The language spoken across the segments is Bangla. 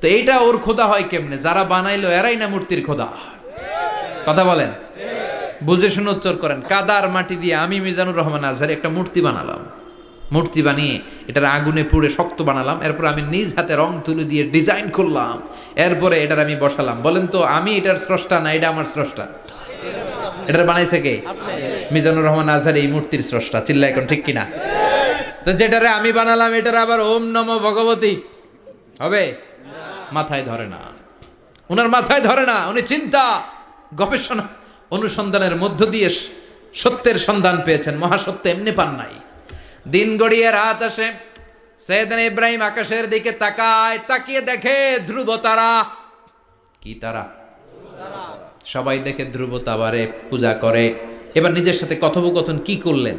তো এইটা ওর খোদা হয় কেমনে? যারা বানাইলো এরাই না মূর্তির খোদা। কথা বলেন? বুঝে শুনে উচ্চার করেন। কাদার মাটি দিয়ে আমি মিজানুর রহমান আজহার একটা মূর্তি বানালাম। মূর্তি বানিয়ে এটার আগুনে পুড়ে শক্ত বানালাম। এরপর আমি নিজ হাতে রং তুলে দিয়ে ডিজাইন করলাম। এরপরে এটার আমি বসালাম। বলেন তো, আমি এটার স্রষ্টা না, এটা আমার স্রষ্টা? এটার বানাইছে কে? মিজানুর রহমান আজহার এই মূর্তির স্রষ্টা। চিল্লা এখন, ঠিক কিনা? তো যেটারে আমি বানালাম, এটার আবার ওম নম ভগবতী। হবে? মাথায় ধরে না। ওনার মাথায় ধরে না, উনি চিন্তা, গবেষণা, অনুসন্ধানের মধ্য দিয়ে সত্যের সন্ধান পেয়েছেন। মহাসত্য এমনি পান নাই। দিন গড়িয়ে রাত আসে, সৈয়দান ইব্রাহিম আকাশের দিকে তাকায়, তাকিয়ে দেখে ধ্রুব তারা কি তারা? সবাই দেখে ধ্রুব তাবারে পূজা করে। এবার নিজের সাথে কথোপকথন কি করলেন?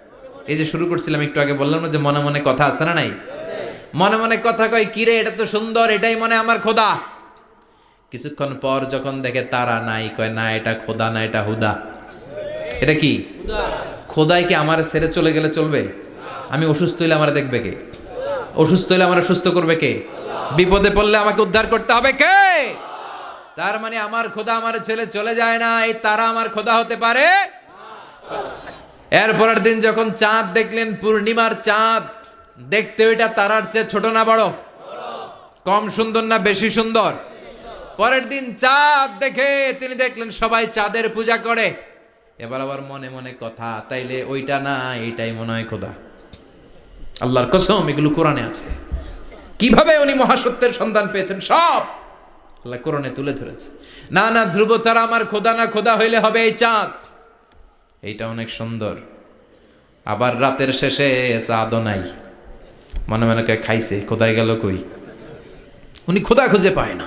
এই যে শুরু করছিলাম, একটু আগে বললাম না যে মনে মনে কথা আছে না নাই? মনে মনে কথা কয় কিরে এটা তো সুন্দর, এটাই মনে আমার খোদা। কিছুক্ষণ পর যখন দেখে তারা নাই, কয়, না, এটা খোদা, না, এটা হুদা। এটা কি? খোদাই কি আমার ছেড়ে চলে গেলে চলবে? আমি অসুস্থ হইলে আমার দেখবে কে? অসুস্থ হইলে আমার সুস্থ করবে কে? বিপদে পড়লে আমাকে উদ্ধার করতে হবে কে? তার মানে আমার খোদা আমার ছেলে চলে যায় না এই তারা আমার খোদা হতে পারে? এর পরের দিন যখন চাঁদ দেখলেন, পূর্ণিমার চাঁদ, দেখতে ওইটা তারার চেয়ে ছোট না বড়? কম সুন্দর না বেশি সুন্দর? পরের দিন চাঁদ দেখে তিনি দেখলেন, সবাই চাঁদের পূজা করে। এবার আবার মনে মনে কথা, তাইলে ওইটা না, এইটাই মনে হয় খোদা। আল্লাহর কসম, এগুলো কোরআনে আছে। কীভাবে উনি মহাসত্যের সন্ধান পেয়েছেন? সব আল্লাহ কোরআনে তুলে ধরেছে। না না, ধ্রুব তারা আমার খোদা না, খোদা হইলে হবে এই চাঁদ। এইটা অনেক সুন্দর। আবার রাতের শেষে চাঁদও নাই। মনে মনে কে খাইছে কোথায় গেল কই? উনি খোদা খুঁজে পায় না।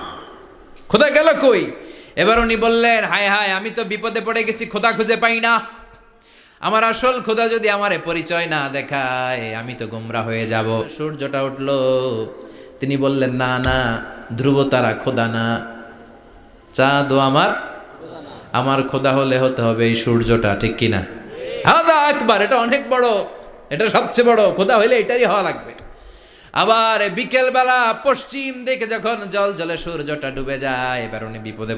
খোদা গেল কই? এবার উনি বললেন, হায় হায়, আমি তো বিপদে পড়ে গেছি, খোদা খুঁজে পাই না। আমার আসল খোদা যদি আমারে পরিচয় না দেখায়, আমি তো গোমরা হয়ে যাব। সূর্যটা উঠল। তিনি বললেন, না না ধ্রুব তারা খোদা না। চাঁদও আমার আমার খোদা হলে হতে হবে এই সূর্যটা, ঠিক কিনা? হাদা একবার এটা অনেক বড়, এটা সবচেয়ে বড়, খোদা হইলে এটারই হওয়া লাগবে। আবার বিকেলবেলা পশ্চিম দিকে যখন জল জলে সূর্যটা ডুবে যায়, এবার উনি বিপদে